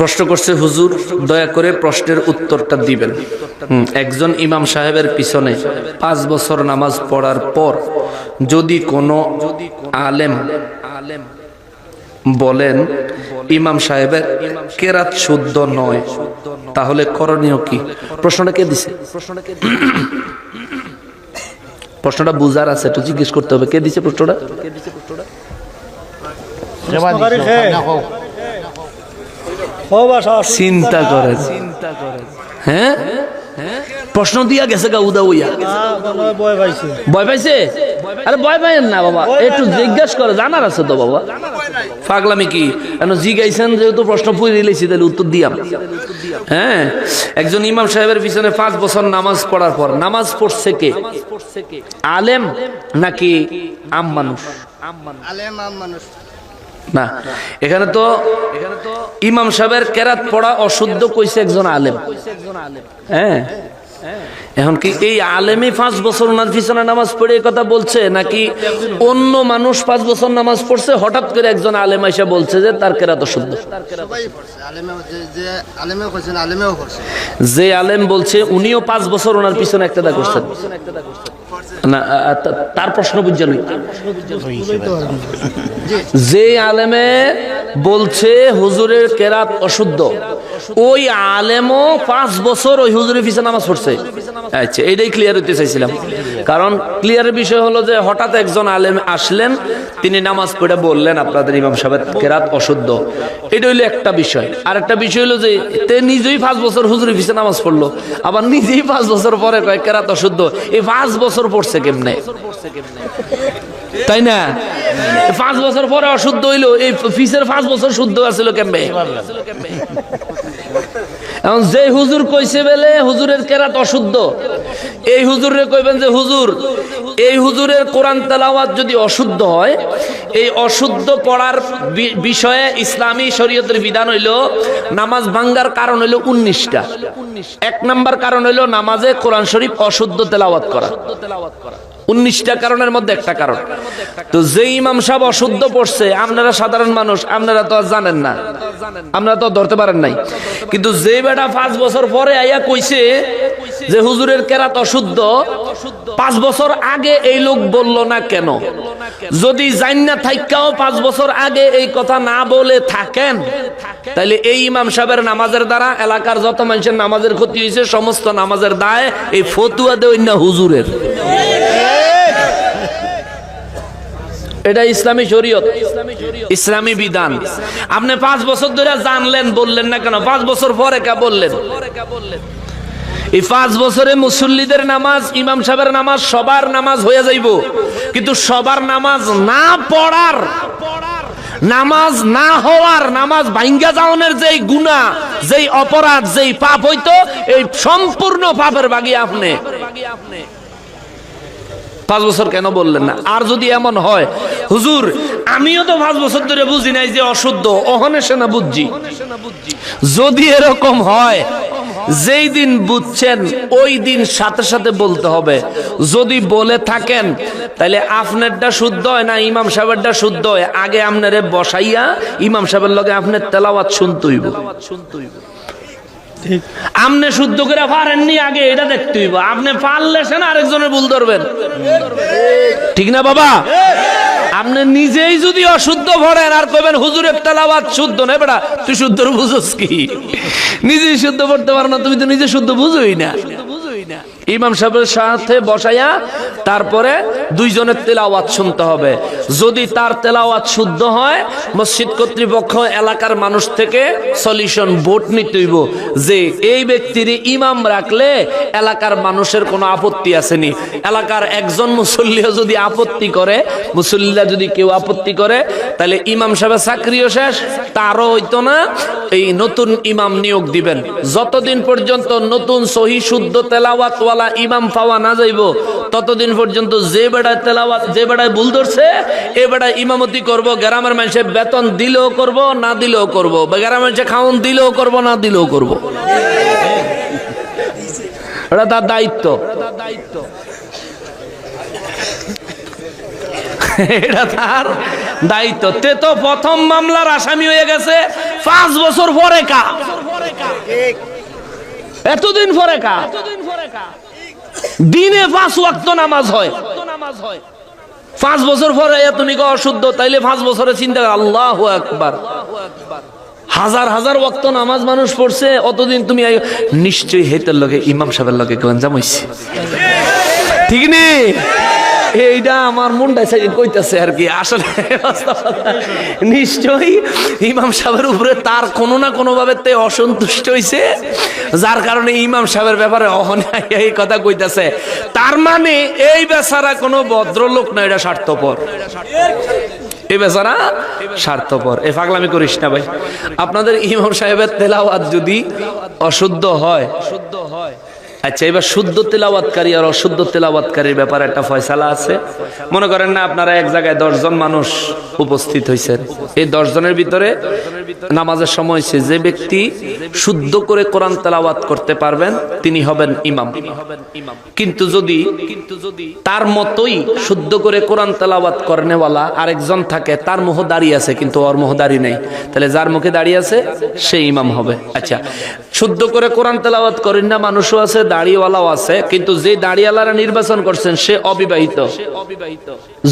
প্রশ্ন করছে, হুজুর, দয়া করে প্রশ্নের উত্তরটা দিবেন। একজন ইমাম সাহেবের পিছনে পাঁচ বছর নামাজ পড়ার পর যদি কোনো আলেম আলেম বলেন, ইমাম সাহেবের কেরাত শুদ্ধ নয়, তাহলে করণীয় কি? প্রশ্নটা কে দিছে? প্রশ্নটা বুঝার আছে, একটু জিজ্ঞেস করতে হবে। কে দিছে প্রশ্নটা? চিন্তা করেন হ্যাঁ? প্রশ্ন দিয়া গেছে গা উদা উইয়া। ভয় পাইছে। আরে ভয় পাইেন না বাবা একটু জিজ্ঞাসা করে জানার আছে তো বাবা। পাগলামি কি? কেন জিজ্ঞাইছেন যেহেতু প্রশ্ন পুরি লেছি তাহলে উত্তর দিয়াম। হ্যাঁ? একজন ইমাম সাহেবের পিছনে পাঁচ বছর নামাজ পড়ার পর নামাজ পড়ছে কে? আলেম নাকি আম মানুষ? আলেম আম মানুষ। না এখানে তো ইমাম সাহেবের কেরাত পড়া অশুদ্ধ কইছে একজন আলেম। হ্যাঁ? এখন কি এই আলেমই পাঁচ বছর ওনার পিছনে নামাজ পড়ে কথা বলছে নাকি অন্য মানুষ পাঁচ বছর নামাজ পড়ছে হঠাৎ করে একজন আলেম এসে বলছে যে তার কেরাত করছে যে আলেম বলছে উনিও পাঁচ বছর ওনার পিছনে একটা করছেন। না তার প্রশ্ন বুঝছেন যে আলেমে বলছে হুজুরের কেরাত অশুদ্ধ, ওই আলেমও পাঁচ বছর ওই হুজুরের পিছনে নামাজ পড়ছে। আচ্ছা এইটাই ক্লিয়ার হইতে চাইছিলাম। কারণ ক্লিয়ারের বিষয় হলো যে হঠাৎ একজন আলেম আসলেন, তিনি নামাজ পড়ে বললেন আপনাদের ইমাম সাহেবের কেরাত অশুদ্ধ। এটা হইল একটা বিষয়। আর একটা বিষয় হলো যে, তে নিজেই পাঁচ বছর হুজুরের পিছনে নামাজ পড়ল, আবার নিজেই পাঁচ বছর পরে কয় কেরাত অশুদ্ধ, এই পাঁচ বছর পড়ছে কেমনে? তাই না? পাঁচ বছর পরে অশুদ্ধ হইল এই ফিসের পাঁচ বছর শুদ্ধ আছিল কেমবে এখন যে হুজুর কইছে বেলে হুজুরের কেরাত অশুদ্ধ। এই হুজুরে কইবেন যে, হুজুর, এই হুজুরের কোরআন তেলাওয়াত যদি অশুদ্ধ হয়, এই অশুদ্ধ পড়ার বিষয়ে ইসলামী শরীয়তের বিধান হইল নামাজ ভাঙ্গার কারণ হইল উনিশটা। এক নাম্বার কারণ হইল নামাজে কোরআন শরীফ অশুদ্ধ তেলাওয়াত করা। উনিশটা কারণের মধ্যে একটা কারণ। তো যে ইমাম সাহেব অশুদ্ধ পড়ছে, আপনারা সাধারণ মানুষ, আপনারা তো জানেন না। আপনারা তো ধরতে পারেন নাই। কিন্তু যে বেটা পাঁচ বছর পরে আইয়া কইছে যে হুজুরের কেরাত অশুদ্ধ, পাঁচ বছর আগে এই লোক বলল না কেন? যদি জান্না থাইকাও পাঁচ বছর আগে এই কথা না বলে থাকেন তাহলে এই ইমাম সাহেবের নামাজের দ্বারা এলাকার যত মানুষের নামাজের ক্ষতি হয়েছে সমস্ত নামাজের দায় এই ফতুয়া দেয় হুজুরের। এটা ইসলামী শরীয়ত, ইসলামী বিধান। আপনি পাঁচ বছর ধরে জানলেন, বললেন না কেন? পাঁচ বছর পরে কে বললেন? এই পাঁচ বছরে মুসল্লিদের নামাজ, ইমাম সাহেবের নামাজ সবার নামাজ হয়ে যাইব। কিন্তু সবার নামাজ না পড়ার, নামাজ না হওয়ার, নামাজ ভাঙ্গা যাওয়ানের যেই গুণা, যেই অপরাধ, যেই পাপ হইতো, এই সম্পূর্ণ পাপের বাগি আপনি। পাঁচ বছর কেন বললেন না? আর যদি এমন হয়, হুজুর, আমিও তো পাঁচ বছর ধরে বুঝি নাই যে অশুদ্ধ, অহনে সে না বুঝছি যদি এরকম হয়, যেই দিন বুঝছেন, ওই দিন সাথে সাথে বলতে হবে। যদি বলে থাকেন তাহলে আপনারটা শুদ্ধ হয় না, ইমাম সাহেবেরটা শুদ্ধ হয়। আগে আপনারে বসাইয়া ইমাম সাহেবের লগে আপনার তেলাওয়াত শুনতইব আপনি শুদ্ধ করে পারেননি আগে, এটা দেখতে হইব। আপনি পারলে সেন আরেকজনের ভুল ধরবেন। ঠিক না বাবা? আপনি নিজেই যদি অশুদ্ধ ভরেন, আর কইবেন হুজুরের তেলাওয়াত শুদ্ধ না বেটা, তুই শুদ্ধ বুঝোস কি? নিজেই শুদ্ধ করতে পারো না, তুমি তো নিজে শুদ্ধ বুঝোই না। ইমাম সাহেবের সাথে বসাইয়া তারপরে দুইজনের তেলাওয়াত শুনতে হবে। যদি তার তেলাওয়াত শুদ্ধ হয়, মসজিদ কর্তৃপক্ষ এলাকার মানুষ থেকে সলিউশন ভোট নিতে হইব যে এই ব্যক্তির ইমাম রাখলে এলাকার মানুষের কোনো আপত্তি আসেনি। এলাকার একজন মুসল্লিও যদি আপত্তি করে, মুসল্লিরা যদি কেউ আপত্তি করে, তাহলে ইমাম সাহেবের চাকরিও শেষ, তারও হইতো না, এই নতুন ইমাম নিয়োগ দিবেন। যতদিন পর্যন্ত নতুন সহি শুদ্ধ তেলাওয়াতওয়ালা ইমাম পাওয়া না যাইব। ততদিন পর্যন্ত যে বেড়ায় তেলাওয়াত যে বেড়ায় ভুল ধরছে এ বেড়ায় ইমামতি করব গ্রামের মানুষের বেতন দিলেও করব না দিলেও করব। বা গ্রামের মানুষের খাওন দিলেও করব না দিলেও করব। এটা তার দায়িত্ব। এটা তার দায়িত্ব। তে তো প্রথম মামলার আসামি হয়ে গেছে পাঁচ বছর পরে কা। এতদিন পরে কা। দিনে পাঁচ ওয়াক্ত নামাজ হয়। পাঁচ বছর পরে তুমি অশুদ্ধ, তাইলে পাঁচ বছরে চিন্তা আল্লাহ একবার হাজার হাজার ওয়াক্ত নামাজ মানুষ পড়ছে, অতদিন তুমি। নিশ্চয়ই হেতের লগে, ইমাম সাহেবের লগে গঞ্জাম ঠিক নেই? এইটা আমার মনটা চাই কইতাছে আর কি, আসলে। নিশ্চয়ই ইমাম সাহেবের উপরে তার কোনো না কোনো ভাবে তে অসন্তুষ্ট হইছে, যার কারণে ইমাম সাহেবের ব্যাপারে অহনাই এই কথা কইতাছে। তার মানে এই বেচারা কোনো ভদ্রলোক না, এটা স্বার্থপর। এই বেচারা স্বার্থপর। এ পাগলামি করিস না ভাই। আপনাদের ইমাম সাহেবের তেলাওয়াত যদি অশুদ্ধ হয় শুদ্ধ হয় আচ্ছা এবার শুদ্ধ তেলাওয়াতকারী আর অশুদ্ধ তেলাওয়াতকারীর ব্যাপারে একটা ফয়সালা আছে। মনে করেন না, আপনারা এক জায়গায় দশজন মানুষ উপস্থিত হয়েছেন। এই দশজনের ভিতরে নামাজের সময় হয়েছে, যে ব্যক্তি শুদ্ধ করে কোরআন তেলাওয়াত করতে পারবেন, তিনি হবেন ইমাম। কিন্তু যদি তার মতোই শুদ্ধ করে কোরআন তেলাওয়াত করেনেওয়ালা আরেকজন থাকে, তার মুখ দাঁড়িয়ে আছে, কিন্তু ওর মুখ দাঁড়িয়ে নেই, তাহলে যার মুখে দাঁড়িয়ে আছে, সে ইমাম হবে। আচ্ছা শুদ্ধ করে কোরআন তেলাওয়াত করেন না, মানুষও আছে দাড়িওয়ালাও আছে, কিন্তু যে দাড়িওয়ালারা নির্বাচন করছেন, সে অবিবাহিত।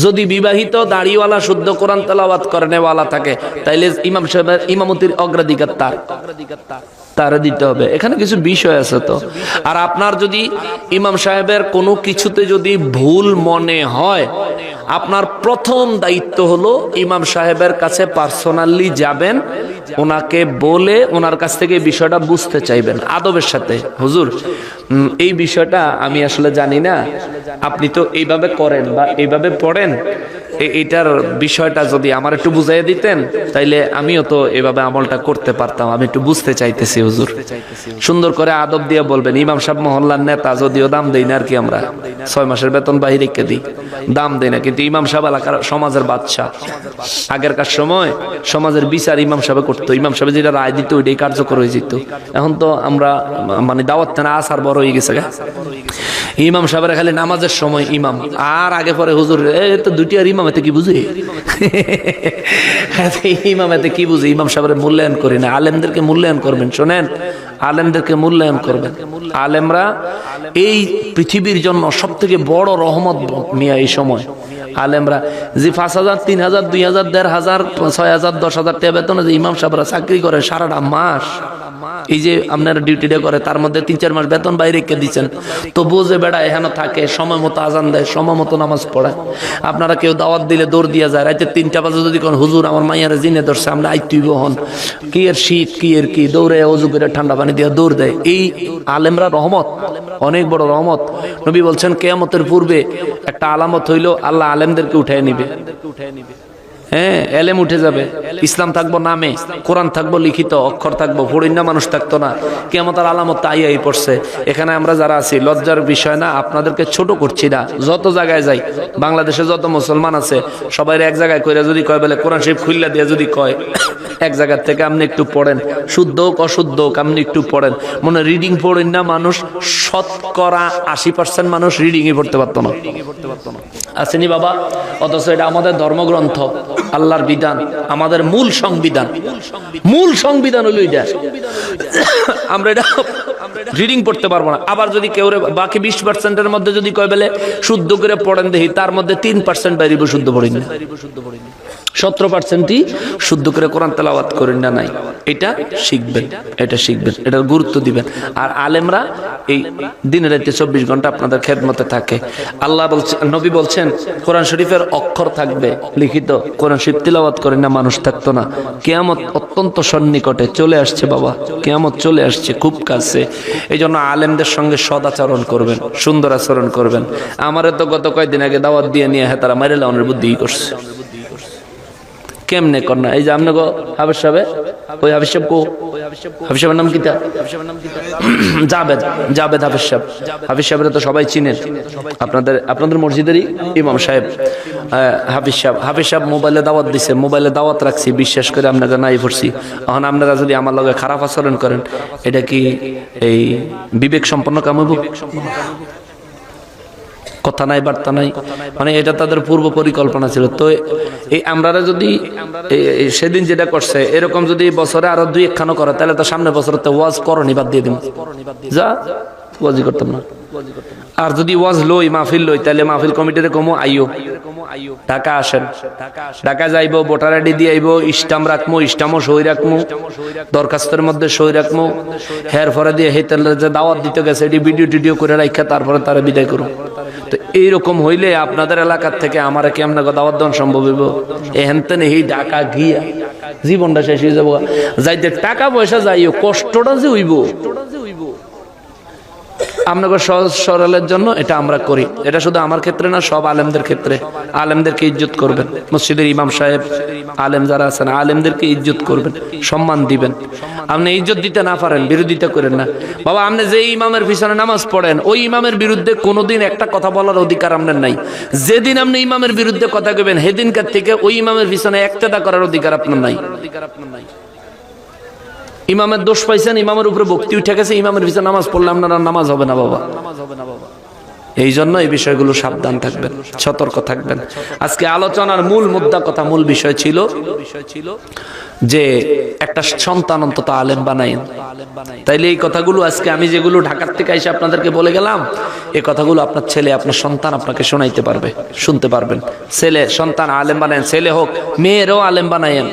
যদি বিবাহিত, দাড়িওয়ালা শুদ্ধ কোরআন তেলাওয়াত করেনেওয়ালা থাকে, তাইলে ইমাম সাহেবের ইমামতির অগ্রাধিকার তার। তারা দিতে হবে। এখানে কিছু বিষয় আছে তো। আর আপনার যদি ইমাম সাহেবের কোনো কিছুতে যদি ভুল মনে হয় আপনার প্রথম দায়িত্ব হলো ইমাম সাহেবের কাছে পার্সোনালি যাবেন, ওনাকে বলে ওনার কাছ থেকে বিষয়টা বুঝতে চাইবেন আদবের সাথে। হুজুর এই বিষয়টা আমি আসলে জানি না। আপনি তো এইভাবে করেন বা এইভাবে পড়েন এ- এইটার বিষয়টা যদি আমার একটু বুঝাই দিতেন, তাইলে আমিও তো এভাবে আমলটা করতে পারতাম। আমি একটু বুঝতে চাইতেছি, হুজুর। সুন্দর করে আদব দিয়ে বলবেন, ইমাম সাহেব মহল্লার নেতা, যদিও দাম দেই না আর কি আমরা। ছয় মাসের বেতন বাহিরে কে দিই। দাম দেই না, কিন্তু ইমাম সাহেব এলাকার সমাজের বাদশা আগেরকার সময় সমাজের বিচার ইমাম সাহেব করতো। ইমাম সাহেব যেটা রায় দিত, ওইটাই কার্যকর হয়ে যেত। এখন তো আমরা মানে দাওয়াত না, আসার বড় হয়ে গেছে গা। ইমাম সাহেবের খালি নামাজের সময় ইমাম। আর আগে পরে হুজুর, এ তো দুটি আর ইমাম এতে কি বুঝে? ইমামাতে কি বুঝে? ইমাম সাহেবের মূল্যায়ন করি না। আলেমদেরকে মূল্যায়ন করবেন, শোনেন? আলেমদেরকে মূল্যায়ন করবেন। আলেমরা এই পৃথিবীর জন্য সব থেকে বড় রহমত মিয়া এই সময়। আলেমরা। যে পাঁচ হাজার, তিন হাজার, দুই হাজার, দেড় হাজার, ছয় হাজার, দশ হাজার টাকা বেতনে যে ইমাম সাহেবরা চাকরি করে সারাটা মাস। এই যে আপনারা ডিউটিটা করে, তার মধ্যে তিন, চার মাস বেতন বাইরে রেখে দিচ্ছেন। তো বুঝে বেড়া এখানে থাকে, সময় মতো আজান দেয়, সময় মতো নামাজ পড়ায় আপনারা কেউ দাওয়াত দিলে দৌড় দিয়ে যায় রাতে তিনটা বাজে যদি কোন হুজুর আমার মাইয়ারে জিনে ধরছে, আমরা আইতুইব হন। কি এর শীত, কি এর কি, দৌড়ে অজু করে ঠান্ডা পানি দিয়ে দৌড় দেয়। এই আলেমরা রহমত, অনেক বড় রহমত। নবী বলছেন, কেয়ামতের পূর্বে একটা আলামত হইল, আল্লাহ আলেমদেরকে উঠায় নিবে। হ্যাঁ এলেম উঠে যাবে। ইসলাম থাকব নামে, কোরআন থাকব লিখিত, অক্ষর থাকব ফড়িন্না মানুষ থাকতো না। কেমতার আলামত তাই আই পড়ছে। এখানে আমরা যারা আছি, লজ্জার বিষয় না, আপনাদেরকে ছোট করছি না। যত জায়গায় যাই, বাংলাদেশে যত মুসলমান আছে, সবাই এক জায়গায় কইরা যদি কয়, বলে, কোরআন শরীফ খুললা দিয়ে যদি কয়, এক জায়গার থেকে আপনি একটু পড়েন। শুদ্ধ হোক, অশুদ্ধ হোক, আপনি একটু পড়েন। মনে রিডিং পড়েন না মানুষ, শতকরা আশি পার্সেন্ট মানুষ রিডিংই পড়তে পারতো না। আসেনি বাবা? অথচ এটা আমাদের ধর্মগ্রন্থ, আল্লাহর বিধান, আমাদের মূল সংবিধান। মূল সংবিধান হলো এটা। আমরা এটা রিডিং পড়তে পারব না। আবার যদি কেউ বাকি বিশ পার্সেন্টের মধ্যে যদি কয় বেলে শুদ্ধ করে পড়েন দেখি, তার মধ্যে তিন পার্সেন্ট বাইরিব শুদ্ধ পড়ি না। সতেরো পার্সেন্টই শুদ্ধ করে কোরআন তেলাওয়াত করেন না নাই। এটা শিখবেন এটা শিখবেন, এটার গুরুত্ব দিবেন। আর আলেমরা এই দিনে রাতে চব্বিশ ঘণ্টা আপনাদের খেদমতে থাকে। আল্লাহ বলছেন নবী বলছেন, কোরআন শরীফের অক্ষর থাকবে, লিখিত কোরআন শরীফ তিলাওয়াত করেন না, মানুষ থাকতো না। কেয়ামত অত্যন্ত সন্নিকটে চলে আসছে বাবা, কেয়ামত চলে আসছে, খুব কাছে। এই জন্য আলেমদের সঙ্গে সদাচরণ করবেন, সুন্দর আচরণ করবেন। আমারে তো গত কয়েকদিন আগে দাওয়াত দিয়ে নিয়ে হ্যাঁ তারা মাইরে লাউনের বুদ্ধি করছে। কেমনে কর না এই যে আপনাকে হাফেজ সাহেব ওই হাফেজ সাহেব কো হাফেজ সাহেবের নাম কিতা জাবেদ জাবেদ হাফেজ সাহেব। হাফিজ সাহেবের তো সবাই চিনেন। আপনাদের আপনাদের মসজিদেরই ইমাম সাহেব। আহ, হাফিজ সাহেব হাফিজ সাহেব মোবাইলে দাওয়াত দিছে। মোবাইলে দাওয়াত রাখছি বিশ্বাস করে আপনাকে নাই পড়ছি। এখন আপনারা যদি আমার লগে খারাপ আচরণ করেন এটা কি এই বিবেক সম্পন্ন কাম হইব? কথা নাই, বার্তা নাই। মানে এটা তাদের পূর্ব পরিকল্পনা ছিল। তো এই আমরা যদি সেদিন যেটা করছে, এরকম যদি বছরে আরও দুই একখানো করে, তাহলে তো সামনে বছর তো ওয়াজ করনি বাদ দিয়ে দিব যা ওয়াজই করতাম না। আর যদি ওয়াজ লই, মাহফিল লই, তাহলে মাহফিল কমিটির কমো আইও ঢাকা আসেন। ঢাকা যাইবো, ভোটার আইডি দিয়ে আইবো, ইস্টাম রাখমো, ইস্টামও সই রাখমো, দরখাস্তের মধ্যে সই রাখমো। হের ফরে দিয়ে হে তাহলে যে দাওয়াত দিতে গেছে, এটি ভিডিও টিডিও করে রাখা তারপরে তারা বিদায় করুন। তো এইরকম হইলে আপনাদের এলাকার থেকে আমার কেমন দাওয়াত দেওয়া সম্ভব হইব? এহেন তেন এই ঢাকা গিয়া। জীবনটা শেষ হয়ে যাব যাইতে টাকা পয়সা যাইও, কষ্টটা যে হইব। আপনাকে সহজ সরলের জন্য এটা আমরা করি। এটা শুধু আমার ক্ষেত্রে না, সব আলেমদের ক্ষেত্রে। আলেমদেরকে ইজ্জত করবেন। মসজিদের ইমাম সাহেব, আলেম যারা আছেন, আলেমদেরকে ইজ্জত করবেন, সম্মান দিবেন। আপনি ইজ্জত দিতে না পারেন, বিরোধিতা করেন না। বাবা, আপনি যে ইমামের পিছনে নামাজ পড়েন, ওই ইমামের বিরুদ্ধে কোনোদিন একটা কথা বলার অধিকার আপনার নাই। যেদিন আপনি ইমামের বিরুদ্ধে কথা কবেন সেদিনকার থেকে ওই ইমামের পিছনে একতেদা করার অধিকার আপনার নাই অধিকার আপনার নাই। ইমামের দোষ পাইছেন, ইমামের উপরে ভক্তি উঠে গেছে, ইমামের পিছনে নামাজ পড়লে আর নামাজ হবে না বাবা। এই জন্য এই বিষয়গুলো সাবধান থাকবেন, সতর্ক থাকবেন। আজকে আলোচনার মূল মুদ্রা কথা, মূল বিষয় ছিল বিষয় ছিল যে একটা সন্তান অন্তত আলেম বানাইন তাইলে এই কথাগুলো আজকে আমি যেগুলো ঢাকার থেকে এসে আপনাদেরকে বলে গেলাম এই কথাগুলো আপনার ছেলে, আপনার সন্তান আপনাকে শোনাইতে পারবে, শুনতে পারবেন। ছেলে, সন্তান আলেম বানায়েন, ছেলে হোক, মেয়েরও আলেম বানায়েন।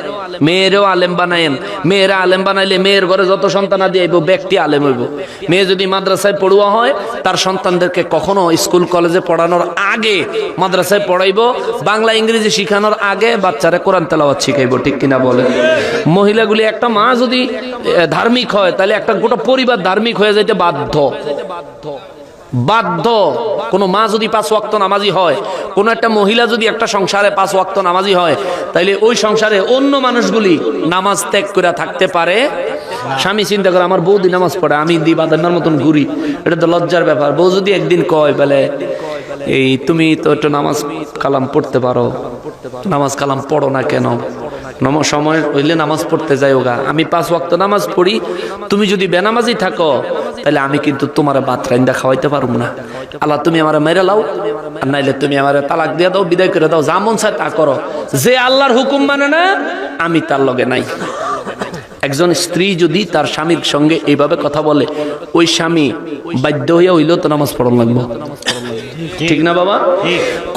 মেয়েরও আলেম বানায়েন। মেয়েরা আলেম বানাইলে মেয়ের ঘরে যত সন্তান আদি আইব, ব্যক্তি আলেম হইব। মেয়ে যদি মাদ্রাসায় পড়ুয়া হয়, তার সন্তানদেরকে কখনো স্কুল, কলেজে পড়ানোর আগে মাদ্রাসায় পড়াইবো, বাংলা, ইংরেজি শিখানোর আগে বাচ্চারা কোরআন তেলাওয়াত শিখাইবো, ঠিক কিনা বলে মহিলাগুলি একটা মা যদি ধার্মিক হয়, তাহলে একটা গোটা পরিবার ধার্মিক হয়ে যাইতে বাধ্য বাধ্য। কোন মা যদি পাঁচ ওয়াক্ত নামাজি হয়, কোন একটা মহিলা যদি একটা সংসারে পাঁচ ওয়াক্ত নামাজি হয়, তাইলে ওই সংসারে অন্য মানুষগুলি নামাজ ত্যাগ করে থাকতে পারে। স্বামী চিন্তা করে, আমার বৌদি নামাজ পড়ে, আমি দি বাদান্নার মতন ঘুরি। এটা তো লজ্জার ব্যাপার। বউ যদি একদিন কয়, বলে, এই তুমি তো একটু নামাজ কালাম পড়তে পারো। নামাজ কালাম পড়ো না কেন? সময় হইলে নামাজ পড়তে যাই ওগা আমি পাঁচ ওয়াক্ত নামাজ পড়ি। তুমি যদি বেনামাজি থাকো, তাহলে আমি কিন্তু তোমার ভাত রাইন্দা খাওয়াইতে পারব না। আল্লাহ, তুমি আমার মেরে লাও। আর নাইলে তুমি আমার তালাক দিয়ে দাও, বিদায় করে দাও। যা মন চায় তা করো। যে আল্লাহর হুকুম মানে না, আমি তার লগে নাই। একজন স্ত্রী যদি তার স্বামীর সঙ্গে এইভাবে কথা বলে, ওই স্বামী বাধ্য হইয়া হইলেও তো নামাজ পড়ন লাগবো। ঠিক না বাবা?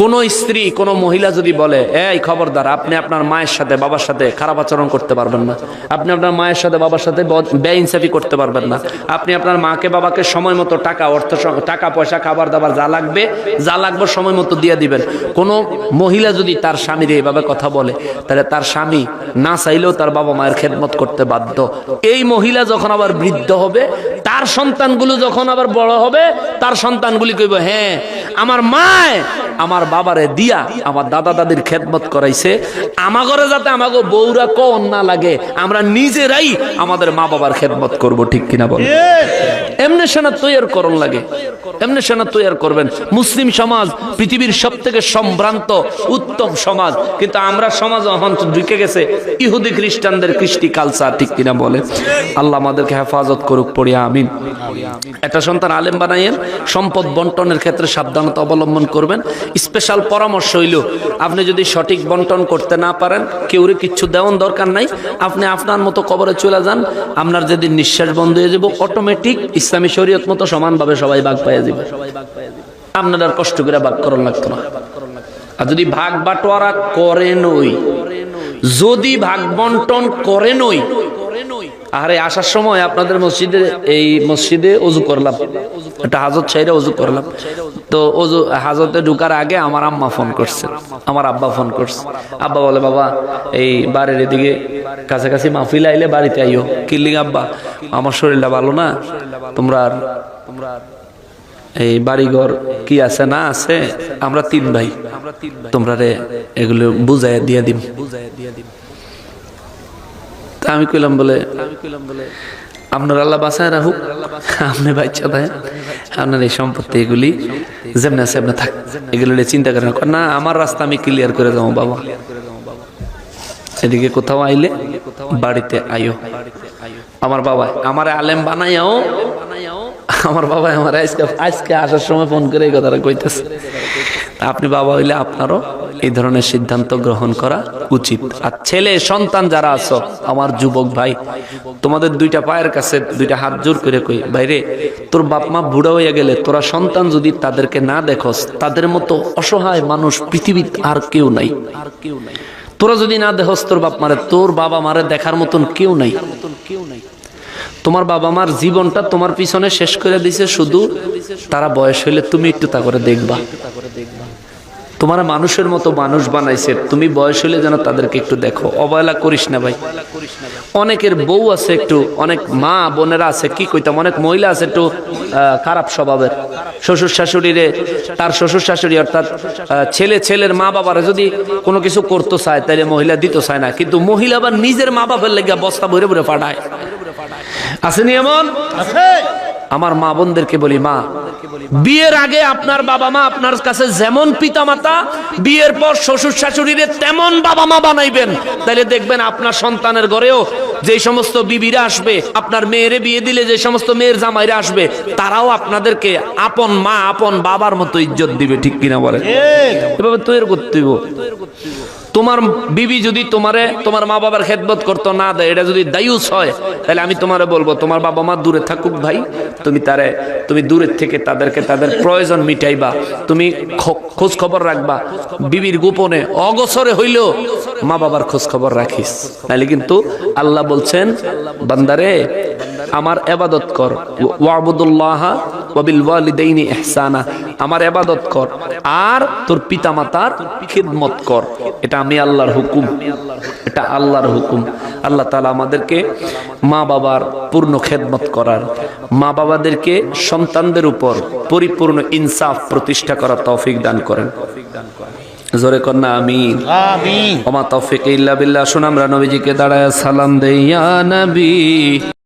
কোন স্ত্রী কোন মহিলা যদি বলে এই খবরদার আপনি আপনার মায়ের সাথে বাবার সাথে খারাপ আচরণ করতে পারবেন না। আপনি আপনার মায়ের সাথে বাবার সাথে বেইনসাফি করতে পারবেন না। আপনি আপনার মাকে বাবাকে সময় মতো টাকা অর্থ টাকা পয়সা খাবার দাবার যা লাগবে যা লাগবে সময় মতো দিয়ে দিবেন। কোন মহিলা যদি তার স্বামীর এইভাবে কথা বলে তাহলে তার স্বামী না চাইলেও তার বাবা মায়ের খেদমত করতে বাধ্য। এই মহিলা যখন আবার বৃদ্ধ হবে তার সন্তানগুলো যখন আবার বড় হবে তার সন্তানগুলি কইব হ্যাঁ আমার মায়, আমার বাবারে দিয়া আমার দাদা দাদির খেদমত করাইছে। আমা ঘরে যাতে আমাকে বউরা কন না লাগে, আমরা নিজেরাই আমাদের মা বাবার খেদমত করব, ঠিক কিনা বল? এমনি সেনা তৈয়ার করণ লাগে। এমনি সেনা তৈয়ার করবেন। মুসলিম সমাজ পৃথিবীর সব থেকে সম্ভ্রান্ত, উত্তম সমাজ। কিন্তু আমরা সমাজ এখন ঢুকে গেছে, ইহুদি খ্রিস্টানদের কৃষ্টি কালচার ঠিক কিনা বলে? আল্লাহ আমাদেরকে হেফাজত করুক পড়িয়া আমিন। একটা সন্তান আলেম বানাইয়েন, সম্পদ বন্টনের ক্ষেত্রে সাবধানতা অবলম্বন করবেন। স্পেশাল পরামর্শ হইল, আপনি যদি সঠিক বন্টন করতে না পারেন, কেউরে কিচ্ছু দেওয়ার দরকার নাই। আপনি আপনার মতো কবরে চলে যান, আপনার যেদিন নিঃশ্বাস বন্ধ হয়ে যাব অটোমেটিক ইসলামী শরীয়ত মতো সমানভাবে সবাই ভাগ পাইয়া যাবে আপনার আর কষ্ট করে ভাগ করার লাগতো না। আর যদি ভাগ বাটোয়ারা করেনই যদি ভাগ বন্টন করে নই আরে আসার সময় আপনাদের মসজিদে এই মসজিদে অজু করলাম। একটা হাজত ছাইরে অজু করলাম। তো অজু, হাজতে ঢুকার আগে আমার আম্মা ফোন করছে। আমার আব্বা ফোন করছে। আব্বা বলে, বাবা, এই বাড়ির এদিকে কাছাকাছি মাহফিল আইলে বাড়িতে আইও। কিল্লিং আব্বা, আমার শরীরটা ভালো না? তোমরা তোমরা এই বাড়িঘর কি আছে না আছে, আমরা তিন ভাই। তোমরা রে এগুলো বুঝাই দিয়ে দিম বুঝাই দিয়ে দিম। তা আমি কইলাম বলে, আপনার আল্লাহ বাসায় রাখুক, আপনি বাচ্চা দেয় আপনার এই সম্পত্তি এগুলি যেমন আছে এমনি থাক। এগুলো চিন্তা করেন না। আমার রাস্তা আমি ক্লিয়ার করে যাব বাবা। এদিকে কোথাও আইলে বাড়িতে আইও আমার বাবা আমার আলেম বানাইয়াও, আমার বাবা আমার আজকে আজকে আসার সময় ফোন করে এই কথাটা কইতেছে। আপনি বাবা হইলে আপনারও এই ধরনের সিদ্ধান্ত গ্রহণ করা উচিত। আর ছেলে, সন্তান যারা আছো, আমার যুবক ভাই, তোমাদের দুইটা পায়ের কাছে দুইটা হাত জোর করে কই বাইরে তোর বাপ মা বুড়া হইয়া গেলে, তোরা সন্তান যদি তাদেরকে না দেখোস, তাদের মতো অসহায় মানুষ পৃথিবীতে আর কেউ নাই। আর কেউ নাই তোরা যদি না দেখোস তোর বাপ মারে তোর বাবা মারে দেখার মতন কেউ নাই। কেউ নাই তোমার বাবা মার জীবনটা তোমার পিছনে শেষ করে দিছে, শুধু তারা বয়স হইলে তুমি একটু তা করে দেখবা। তোমার মানুষের মতো মানুষ বানাইছে, তুমি বয়স হলে যেন তাদেরকে একটু দেখো। অবহেলা করিস না ভাই। অনেকের বউ আছে একটু, অনেক মা বোনেরা আছে, কি কইতাম, অনেক মহিলা আছে একটু খারাপ স্বভাবের। শ্বশুর শাশুড়িরে, তার শ্বশুর শাশুড়ি অর্থাৎ ছেলে, ছেলের মা বাবারা যদি কোনো কিছু করতে চায় তাহলে মহিলা দিতে চায় না। কিন্তু মহিলা আবার নিজের মা বাবার লেগে বস্তা ভরে ভরে পাঠায় আসেনি এমন? আমার মা বোনদেরকে বলি মা বিয়ের আগে আপনার বাবা মা আপনার কাছে যেমন পিতা মাতা বিয়ের পর শ্বশুর শাশুড়িরে তেমন বাবা মা বানাইবেন। তাহলে দেখবেন আপনার সন্তানের ঘরেও যে সমস্ত বিবিরা আসবে আপনার মেয়েরে বিয়ে দিলে যে সমস্ত মেয়ের জামাইরা আসবে তারাও আপনাদেরকে আপন মা আপন বাবার মতো ইজ্জত দিবে ঠিক কিনা বলে এভাবে তৈরি করতে হইব। তোমার বিবি যদি তোমারে, তোমার মা বাবার খেদমত করতো না দেয়, এটা যদি দায়ুস হয়, তাহলে আমি তোমারে বলব, তোমার বাবা মা দূরে থাকুক ভাই, তুমি তারে, তুমি দূরের থেকে তাদেরকে তাদের প্রয়োজন মিটাইবা, তুমি খোঁজ খবর রাখবা, বিবির গোপনে অগসরে হইলেও মা বাবার খোঁজ খবর রাখিস। তাহলে কিন্তু আল্লাহ বলছেন, বান্দারে আমার এবাদত কর। ওয়াবুদুল্লাহ ওয়াবিল ওয়ালিদাইনি ইহসানা। আমার এবাদত কর। আর তোর পিতামাতার খিদমত কর। এটা আমি আল্লাহর হুকুম। এটা আল্লাহর হুকুম। আল্লাহ তাআলা আমাদেরকে মা বাবার পূর্ণ খেদমত করার মা বাবাদেরকে সন্তানদের উপর পরিপূর্ণ ইনসাফ প্রতিষ্ঠা করার তৌফিক দান করেন। জোরে কন্যা আমিন। ওমা তৌফিক ইল্লা বিল্লাহ। শুন আমরা নবীজিকে দাঁড়ায় সালাম দেইয়া নবী।